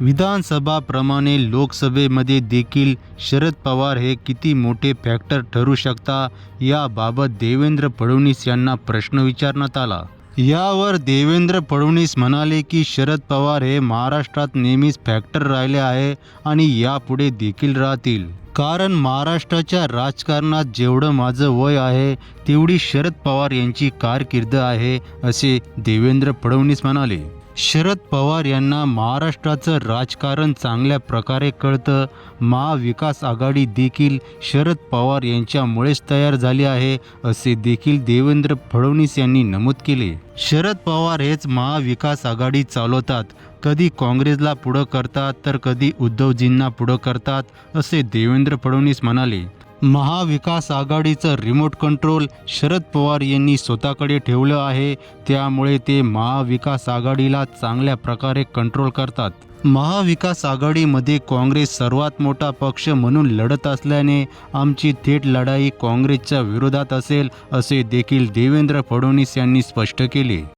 विधानसभाप्रमाणे लोकसभेमध्ये देखील शरद पवार हे किती मोठे फॅक्टर ठरू शकता याबाबत देवेंद्र फडणवीस यांना प्रश्न विचारण्यात आला. यावर देवेंद्र फडणवीस म्हणाले की शरद पवार हे महाराष्ट्रात नेहमीच फॅक्टर राहिले आहे आणि यापुढे देखील राहतील. कारण महाराष्ट्राच्या राजकारणात जेवढं माझं वय आहे तेवढी शरद पवार यांची कारकीर्द आहे असे देवेंद्र फडणवीस म्हणाले. शरद पवार यांना महाराष्ट्राचं राजकारण चांगल्या प्रकारे कळतं. महाविकास आघाडी देखील शरद पवार यांच्यामुळेच तयार झाली आहे असे देखील देवेंद्र फडणवीस यांनी नमूद केले. शरद पवार हेच महाविकास आघाडी चालवतात. कधी काँग्रेसला पुढं करतात तर कधी उद्धवजींना पुढं करतात असे देवेंद्र फडणवीस म्हणाले. महाविकास आघाडीचं रिमोट कंट्रोल शरद पवार यांनी स्वतःकडे ठेवलं आहे. त्यामुळे ते महाविकास आघाडीला चांगल्या प्रकारे कंट्रोल करतात. महाविकास आघाडीमध्ये काँग्रेस सर्वात मोठा पक्ष म्हणून लढत असल्याने आमची थेट लढाई काँग्रेसच्या विरोधात असेल असे देखील देवेंद्र फडणवीस यांनी स्पष्ट केले.